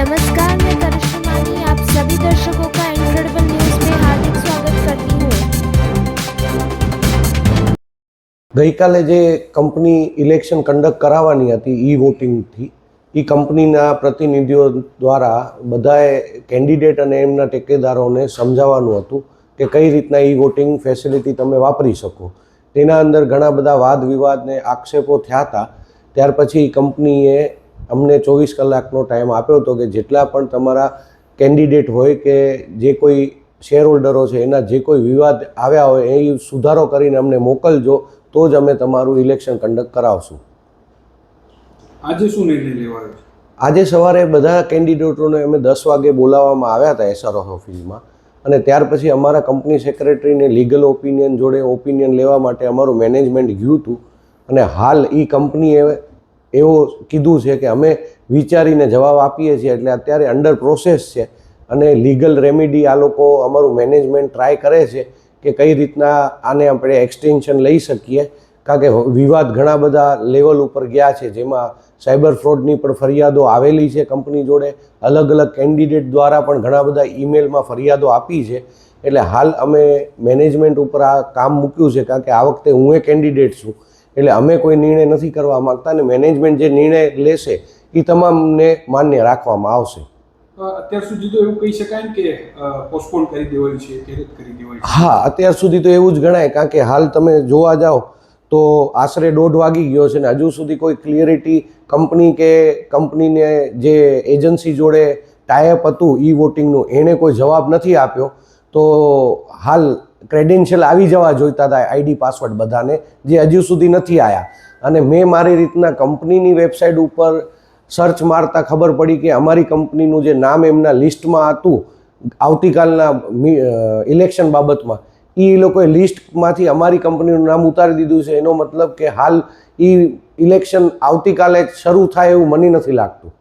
नमस्कार मैं करिश्मा मानी आप सभी दर्शकों का इनक्रेडिबल न्यूज में हार्दिक स्वागत करती हूँ ગઈકાલે જે કંપની ઇલેક્શન કન્ડક્ટ કરાવવાની હતી ઈ વોટિંગથી એ કંપનીના પ્રતિનિધિઓ દ્વારા બધાએ કેન્ડિડેટ અને એમના ટેકેદારોને સમજાવવાનું હતું કે કઈ રીતના ઈ વોટિંગ ફેસિલિટી તમે વાપરી શકો તેના અંદર ઘણા બધા વાદ વિવાદ ને આક્ષેપો થયા હતા ત્યાર પછી કંપનીએ અમને ચોવીસ કલાકનો ટાઈમ આપ્યો હતો કે જેટલા પણ તમારા કેન્ડિડેટ હોય કે જે કોઈ શેર હોલ્ડરો છે એના જે કોઈ વિવાદ આવ્યા હોય એ સુધારો કરીને અમને મોકલજો તો જ અમે તમારું ઇલેક્શન કન્ડક્ટ કરાવશું. આજે શું નિર્ણય લેવાયો આજે સવારે બધા કેન્ડિડેટોને અમે દસ વાગે બોલાવવામાં આવ્યા હતા એસઆરઓ ઓફિસમાં. અને ત્યાર પછી અમારા કંપની સેક્રેટરીને લીગલ ઓપિનિયન જોડે ઓપિનિયન લેવા માટે અમારું મેનેજમેન્ટ ગયું હતું. અને હાલ એ કંપનીએ એવો કીધું છે કે અમે વિચારીને જવાબ આપીએ છીએ એટલે અત્યારે અંડર પ્રોસેસ છે અને લીગલ રેમેડી આ લોકો અમારું મેનેજમેન્ટ ટ્રાય કરે છે કે કઈ રીતના આને આપણે એક્સટેન્શન લઈ શકીએ. કારણ કે વિવાદ ઘણા બધા લેવલ ઉપર ગયા છે જેમાં સાયબર ફ્રોડની પણ ફરિયાદો આવેલી છે કંપની જોડે. અલગ અલગ કેન્ડિડેટ દ્વારા પણ ઘણા બધા ઈમેલમાં ફરિયાદો આપી છે. એટલે હાલ અમે મેનેજમેન્ટ ઉપર આ કામ મૂક્યું છે. કારણ કે આ વખતે હું એ કેન્ડિડેટ છું. એટલે અમે કોઈ નિર્ણય નથી કરવા માગતા અને મેનેજમેન્ટ જે નિર્ણય લેશે એ તમામને માન્ય રાખવામાં આવશે. અત્યાર સુધી તો એવું કહી શકાય ને કે પોસ્ટપોન કરી દેવાયું છે કરી દેવાયું હા અત્યાર સુધી તો એવું જ ગણાય કારણ કે હાલ તમે જોવા જાઓ તો આશરે દોઢ વાગી ગયો છે ને હજુ સુધી કોઈ ક્લિયરિટી કંપની કે કંપનીને જે એજન્સી જોડે ટાઈઅપ હતું ઈ વોટિંગનું એણે કોઈ જવાબ નથી આપ્યો. તો હાલ ક્રેડેન્શિયલ આવી જવા જોઈતા હતા આઈડી પાસવર્ડ બધાને, જે હજુ સુધી નથી આવ્યા અને મેં મારી રીતના કંપનીની વેબસાઇટ ઉપર સર્ચ મારતા ખબર પડી કે અમારી કંપનીનું જે નામ એમના લિસ્ટમાં હતું, આવતીકાલના ઇલેક્શન બાબતમાં એ લોકોએ લિસ્ટમાંથી અમારી કંપનીનું નામ ઉતારી દીધું છે. એનો મતલબ કે હાલ એ ઇલેક્શન આવતીકાલે શરૂ થાય એવું મને નથી લાગતું.